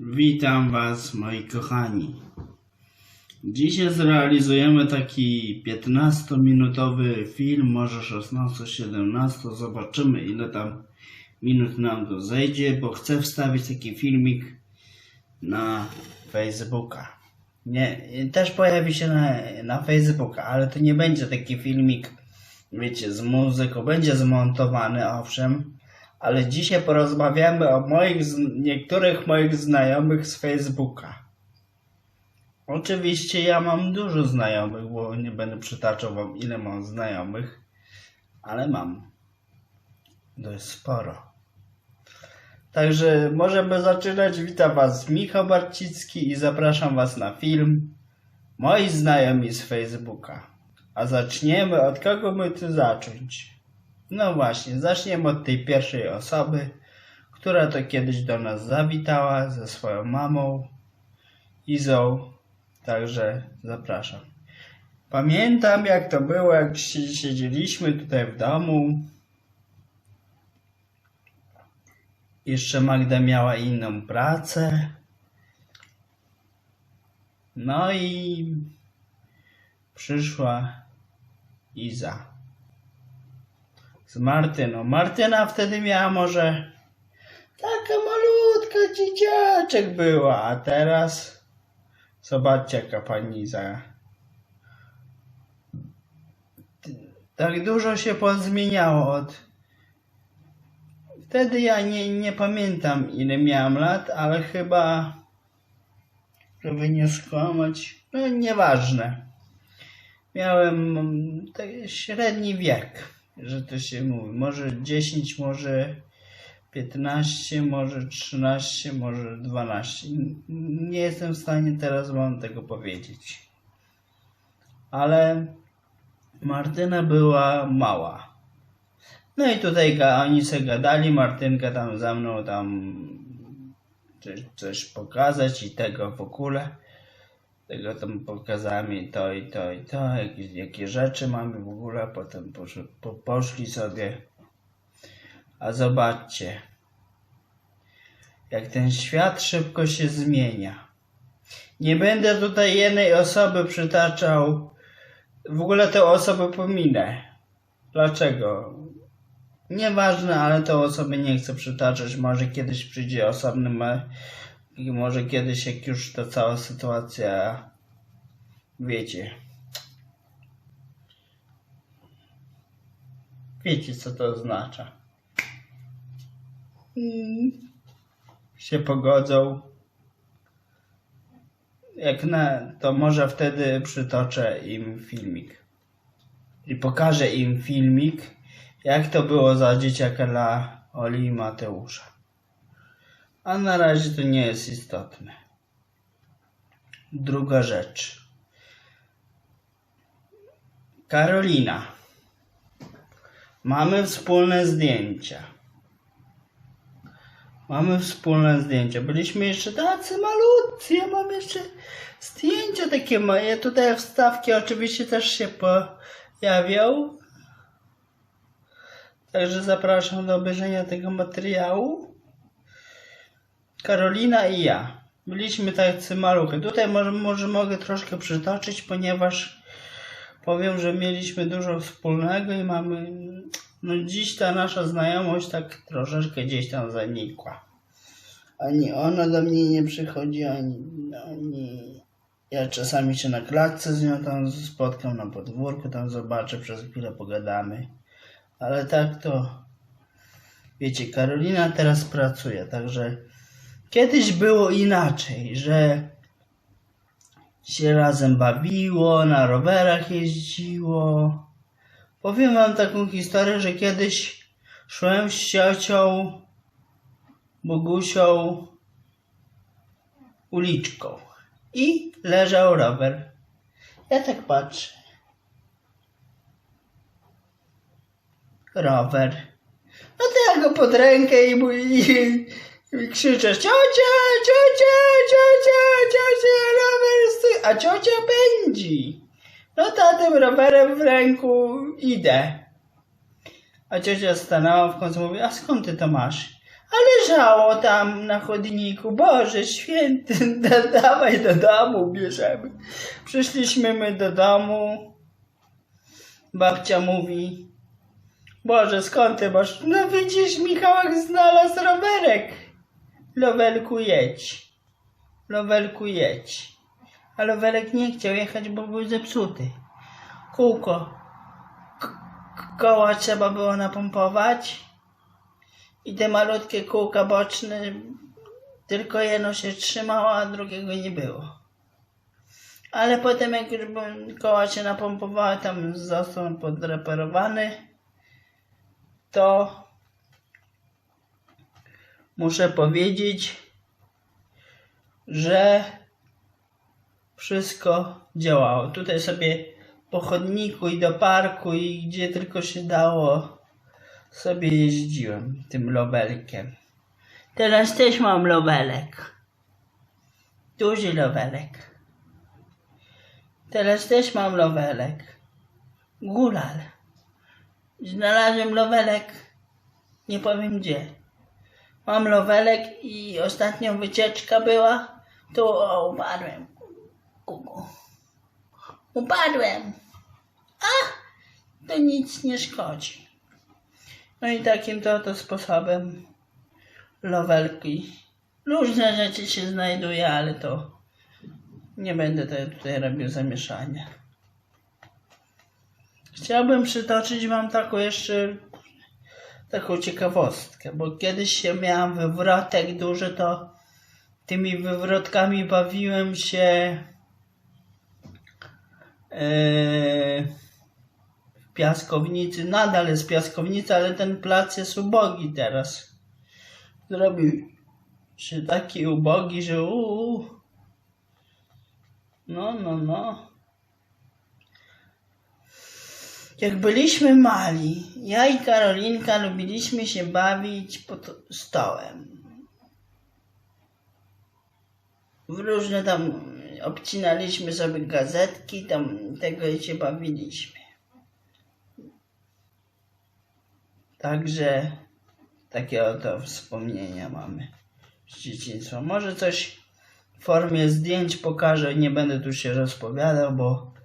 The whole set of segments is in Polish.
Witam Was, moi kochani. Dzisiaj zrealizujemy taki 15-minutowy film, może 16-17. Zobaczymy, ile tam minut nam to zejdzie, bo chcę wstawić taki filmik na Facebooka. Nie, też pojawi się na, na Facebooka, ale to nie będzie taki filmik, wiecie, z muzyką. Będzie zmontowany, owszem, ale dzisiaj porozmawiamy o moich, niektórych moich znajomych z Facebooka. Oczywiście ja mam dużo znajomych, bo nie będę przytaczał wam ile mam znajomych, ale mam. Dość sporo. Także możemy zaczynać. Witam was Michał Barcicki i zapraszam was na film Moi znajomi z Facebooka. A zaczniemy od kogo my tu zacząć? No właśnie, zaczniemy od tej pierwszej osoby, która to kiedyś do nas zawitała ze swoją mamą Izą. Także zapraszam. Pamiętam jak to było, jak si- siedzieliśmy tutaj w domu. Jeszcze Magda miała inną pracę. No i przyszła Iza z Martyną. Martyna wtedy miała może taka malutka dzieciaczek była, a teraz zobaczcie jaka pani Iza. Tak dużo się pozmieniało od Wtedy ja nie, nie pamiętam ile miałam lat, ale chyba żeby nie skłamać, no nieważne. Miałem mm, średni wiek, że to się mówi. Może 10, może 15, może 13, może 12. N- Nie jestem w stanie teraz wam tego powiedzieć. Ale Martyna była mała. No i tutaj oni se gadali, Martynka tam za mną tam coś, coś pokazać i tego w ogóle. Tego tam pokazałem i to i to i to, jakieś, jakie rzeczy mamy w ogóle, potem po, poszli sobie. A zobaczcie, jak ten świat szybko się zmienia. Nie będę tutaj jednej osoby przytaczał, w ogóle tę osobę pominę. Dlaczego? Nieważne, ale tę osobę nie chcę przytaczać. Może kiedyś przyjdzie osobny, i może kiedyś, jak już ta cała sytuacja, wiecie. Wiecie, co to oznacza. Mm. Się pogodzą. Jak na, to może wtedy przytoczę im filmik. I pokażę im filmik, jak to było za dzieciaka dla Oli i Mateusza. A na razie to nie jest istotne. Druga rzecz. Karolina. Mamy wspólne zdjęcia. Mamy wspólne zdjęcia. Byliśmy jeszcze tacy malutcy. Ja mam jeszcze zdjęcia takie moje. Tutaj wstawki oczywiście też się pojawią. Także zapraszam do obejrzenia tego materiału. Karolina i ja. Byliśmy tacy maluchy. Tutaj może, może mogę troszkę przytoczyć, ponieważ powiem, że mieliśmy dużo wspólnego i mamy. No dziś ta nasza znajomość tak troszeczkę gdzieś tam zanikła. Ani ona do mnie nie przychodzi, ani, ani ja czasami się na klatce z nią tam spotkam na podwórku, tam zobaczę, przez chwilę pogadamy. Ale tak to wiecie, Karolina teraz pracuje, także kiedyś było inaczej, że się razem bawiło, na rowerach jeździło. Powiem wam taką historię, że kiedyś szłem z ciocią Bogusią uliczką i leżał rower. Ja tak patrzę. rower. No to ja go pod rękę i, i, i ciocia, ciocia, ciocia, ciocia, rower stój, a ciocia pędzi. No to tym rowerem w ręku idę. A ciocia stanęła w końcu mówi, a skąd ty to masz? A leżało tam na chodniku. Boże święty, da, dawaj do domu, bierzemy. Przyszliśmy my do domu. Babcia mówi, Boże, skąd ty masz? No widzisz, Michałek znalazł rowerek. Lowelku jedź. Lowelku jedź. A Lowelek nie chciał jechać, bo był zepsuty. Kółko. Koła trzeba było napompować. I te malutkie kółka boczne, tylko jedno się trzymało, a drugiego nie było. Ale potem jak już koła się napompowały, tam został podreperowany, to muszę powiedzieć, że wszystko działało. Tutaj sobie po chodniku i do parku i gdzie tylko się dało sobie jeździłem tym lowelkiem. Teraz też mam lowelek. Duży lowelek. Teraz też mam lowelek. Gulal. Znalazłem lowelek. Nie powiem gdzie. Mam lowelek i ostatnią wycieczka była. Tu o, upadłem. Kuku. Upadłem. A! To nic nie szkodzi. No i takim to oto sposobem lowelki. Różne rzeczy się znajduje, ale to nie będę tutaj robił zamieszania. Chciałbym przytoczyć wam taką jeszcze taką ciekawostkę, bo kiedyś się miałem wywrotek duży, to tymi wywrotkami bawiłem się yy, w piaskownicy. Nadal jest piaskownica, ale ten plac jest ubogi teraz. Zrobił się taki ubogi, że uuu. No, no, no. Jak byliśmy mali, ja i Karolinka lubiliśmy się bawić pod stołem. W różne tam obcinaliśmy sobie gazetki, tam tego się bawiliśmy. Także takie oto wspomnienia mamy z dzieciństwa. Może coś w formie zdjęć pokażę, nie będę tu się rozpowiadał, bo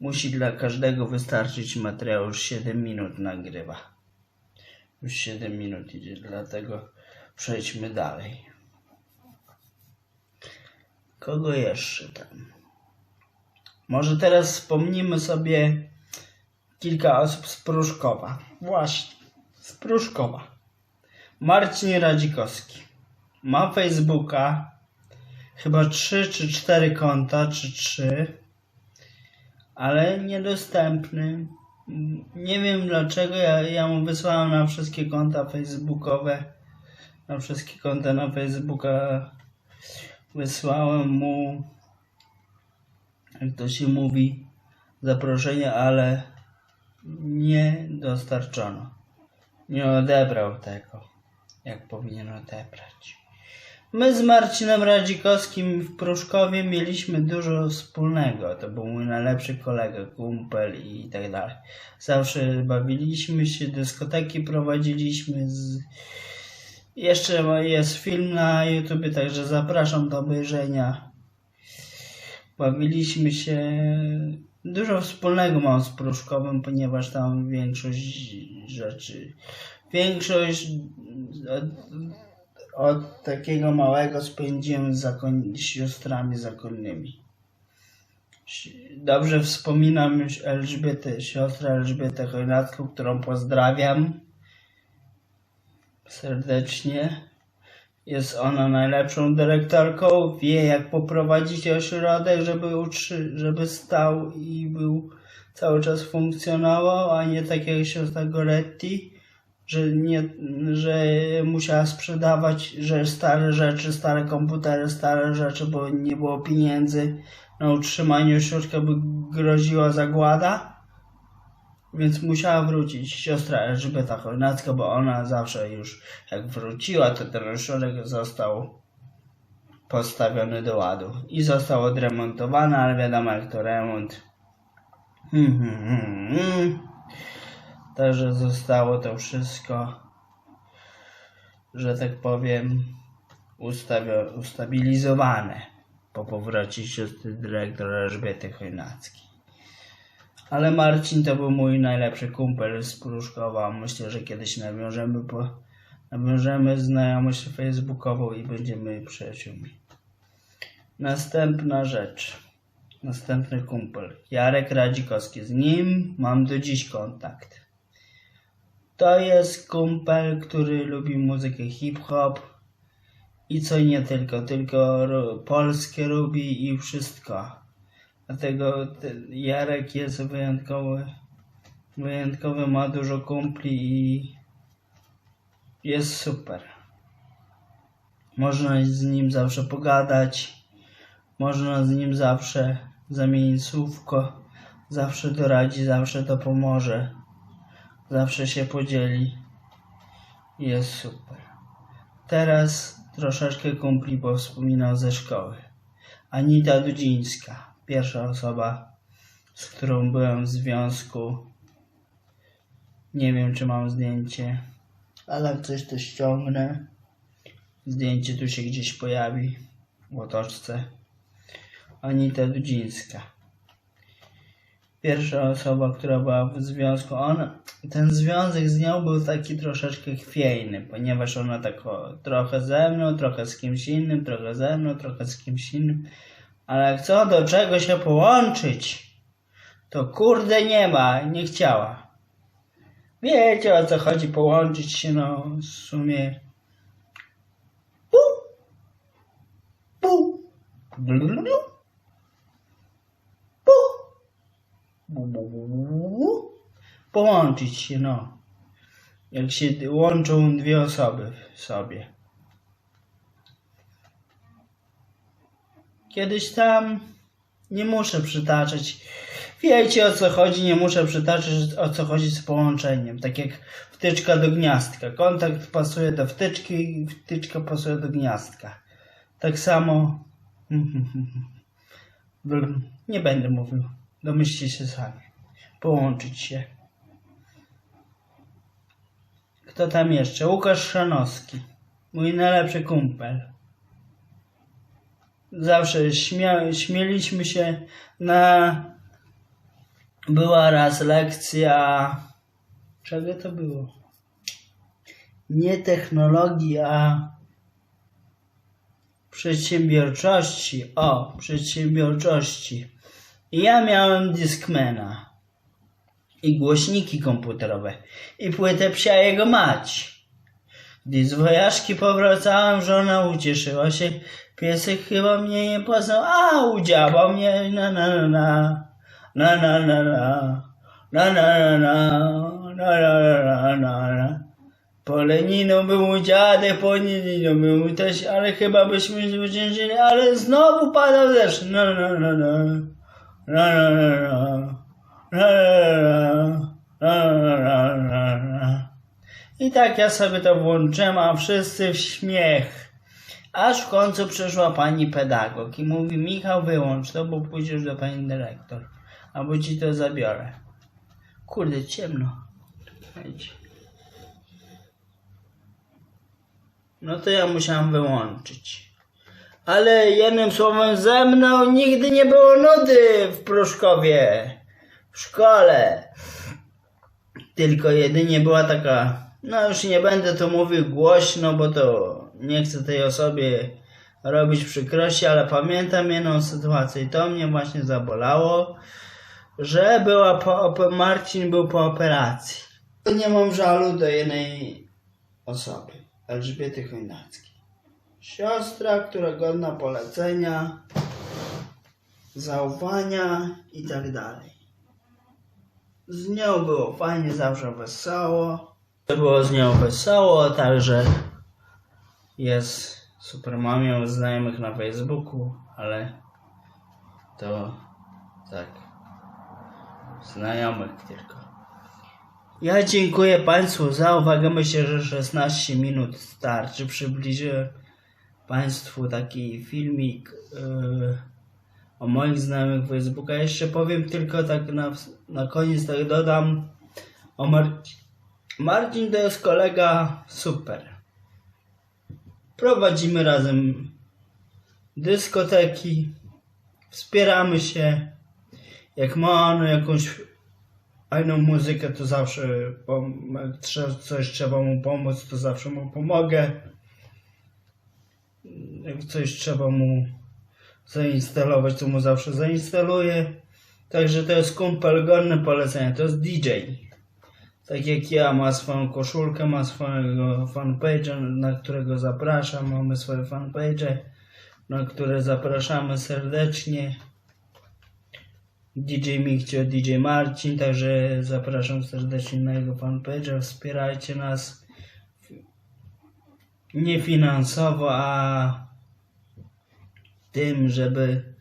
musi dla każdego wystarczyć materiał, już 7 minut nagrywa. Już 7 minut idzie, dlatego przejdźmy dalej. Kogo jeszcze tam? Może teraz wspomnimy sobie kilka osób z Pruszkowa. Właśnie, z Pruszkowa. Marcin Radzikowski. Ma Facebooka, chyba 3 czy 4 konta, czy 3, ale niedostępny. Nie wiem dlaczego, ja, ja mu wysłałem na wszystkie konta facebookowe, na wszystkie konta na Facebooka wysłałem mu, jak to się mówi, zaproszenie, ale nie dostarczono. Nie odebrał tego, jak powinien odebrać. My z Marcinem Radzikowskim w Pruszkowie mieliśmy dużo wspólnego. To był mój najlepszy kolega, kumpel i tak dalej. Zawsze bawiliśmy się, dyskoteki prowadziliśmy. Z... Jeszcze jest film na YouTube, także zapraszam do obejrzenia. Bawiliśmy się. Dużo wspólnego mam z Pruszkowem, ponieważ tam większość rzeczy. Większość od, takiego małego spędziłem z, zakon- z siostrami zakonnymi. Dobrze wspominam już Elżbietę, siostrę Elżbietę Chojnacką, którą pozdrawiam serdecznie. Jest ona najlepszą dyrektorką, wie jak poprowadzić ośrodek, żeby, utrzy- żeby stał i był cały czas funkcjonował, a nie tak jak siostra Goretti, że, nie, że musiała sprzedawać że stare rzeczy, stare komputery, stare rzeczy, bo nie było pieniędzy na utrzymanie ośrodka, by groziła zagłada. Więc musiała wrócić siostra Elżbieta Chojnacka, bo ona zawsze już jak wróciła, to ten ośrodek został postawiony do ładu i został odremontowany, ale wiadomo jak to remont. Hmm, hmm, hmm, hmm. Także zostało to wszystko że tak powiem, ustawio, ustabilizowane po powrocie siostry dyrektora Elżbiety Chojnackiej. Ale Marcin to był mój najlepszy kumpel z Pruszkowa. Myślę, że kiedyś nawiążemy, po, nawiążemy znajomość facebookową i będziemy przyjaciółmi. Następna rzecz. Następny kumpel. Jarek Radzikowski. Z nim mam do dziś kontakt. To jest kumpel, który lubi muzykę hip-hop i co nie tylko, tylko polskie lubi i wszystko. Dlatego Jarek jest wyjątkowy, wyjątkowy, ma dużo kumpli i jest super. Można z nim zawsze pogadać, można z nim zawsze zamienić słówko, zawsze doradzi, zawsze to pomoże, zawsze się podzieli. Jest super. Teraz troszeczkę kumpli powspominał ze szkoły. Anita Dudzińska, pierwsza osoba, z którą byłem w związku. Nie wiem, czy mam zdjęcie, ale jak coś to ściągnę. Zdjęcie tu się gdzieś pojawi w otoczce. Anita Dudzińska. Pierwsza osoba, która była w związku. Ona, ten związek z nią był taki troszeczkę chwiejny, ponieważ ona tak o, trochę ze mną, trochę z kimś innym, trochę ze mną, trochę z kimś innym. Ale co do czego się połączyć, to kurde nie ma, nie chciała. Wiecie o co chodzi, połączyć się, no w sumie. Pu, pu, blululu, Połączyć się, no. Jak się łączą dwie osoby w sobie. Kiedyś tam nie muszę przytaczać. Wiecie o co chodzi, nie muszę przytaczać o co chodzi z połączeniem. Tak jak wtyczka do gniazdka. Kontakt pasuje do wtyczki, wtyczka pasuje do gniazdka. Tak samo. Nie będę mówił. Domyślcie się sami. Połączyć się. Kto tam jeszcze? Łukasz Szanowski. Mój najlepszy kumpel zawsze śmia- śmieliśmy się na była raz lekcja czego to było nie technologii a przedsiębiorczości o przedsiębiorczości ja miałem Discmana. I głośniki komputerowe. I płytę psia jego mać. Gdy z wojażki powracałem, żona ucieszyła się. Piesek chyba mnie nie poznał, a udziałał mnie. Na na na na. Na na na na. Na na na na. Na na na na Po Leninu był mój dziadek, po Leninu był mój też, ale chyba byśmy zwyciężyli, ale znowu padał deszcz. Na na na na i tak ja sobie to włączyłem, a wszyscy w śmiech. Aż w końcu przyszła pani pedagog i mówi, Michał wyłącz to, bo pójdziesz do pani dyrektor. Albo ci to zabiorę. Kurde, ciemno. No to ja musiałem wyłączyć. Ale jednym słowem ze mną nigdy nie było nudy w Pruszkowie. W szkole. Tylko jedynie była taka no już nie będę to mówił głośno, bo to nie chcę tej osobie robić przykrości, ale pamiętam jedną sytuację i to mnie właśnie zabolało, że była po, Marcin był po operacji. Nie mam żalu do jednej osoby, Elżbiety Chojnackiej. Siostra, która godna polecenia, zaufania i tak dalej. Z nią było fajnie, zawsze wesoło. Było z nią wesoło, także jest super. Mam ją znajomych na Facebooku, ale to tak. Znajomych tylko. Ja dziękuję Państwu za uwagę. Myślę, że 16 minut starczy. Przybliżyłem Państwu taki filmik yy, o moich znajomych Facebooka. Jeszcze powiem tylko tak na, na koniec, tak dodam o Marcinie. Marcin to jest kolega super. prowadzimy razem dyskoteki, wspieramy się. Jak ma on jakąś fajną muzykę, to zawsze jak coś trzeba mu pomóc, to zawsze mu pomogę. Jak coś trzeba mu zainstalować, to mu zawsze zainstaluję. Także to jest kumpel godny polecenia, to jest DJ. Tak jak ja, ma swoją koszulkę, ma swojego fanpage'a, na którego zapraszam, mamy swoje fanpage, na które zapraszamy serdecznie. DJ Mikcio, DJ Marcin, także zapraszam serdecznie na jego fanpage'a, wspierajcie nas nie finansowo, a tym, żeby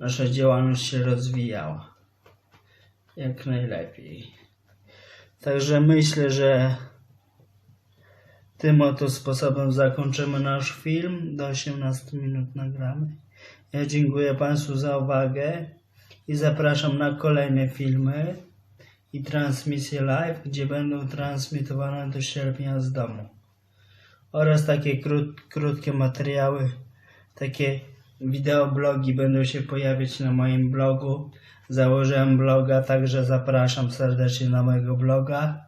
nasza działalność się rozwijała jak najlepiej. Także myślę, że tym oto sposobem zakończymy nasz film. Do 18 minut nagramy. Ja dziękuję Państwu za uwagę i zapraszam na kolejne filmy i transmisje live, gdzie będą transmitowane do sierpnia z domu. Oraz takie krót, krótkie materiały, takie wideoblogi będą się pojawiać na moim blogu. Założyłem bloga, także zapraszam serdecznie na mojego bloga.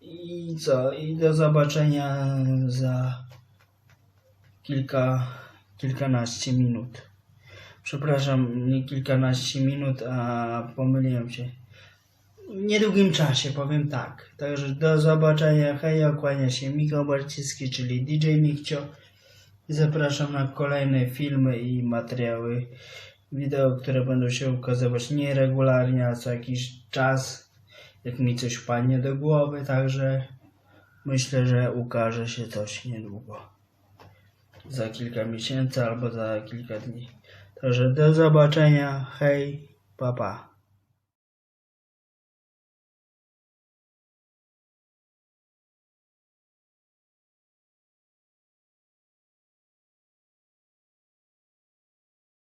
I co? I do zobaczenia za kilka, kilkanaście minut. Przepraszam, nie kilkanaście minut, a pomyliłem się. Niedługim czasie, powiem tak. Także do zobaczenia. Hej, okłania się Michał Barciski, czyli DJ Mikcio. Zapraszam na kolejne filmy i materiały wideo, które będą się ukazywać nieregularnie, a co jakiś czas, jak mi coś wpadnie do głowy, także myślę, że ukaże się coś niedługo. Za kilka miesięcy albo za kilka dni. Także do zobaczenia. Hej, papa. Pa.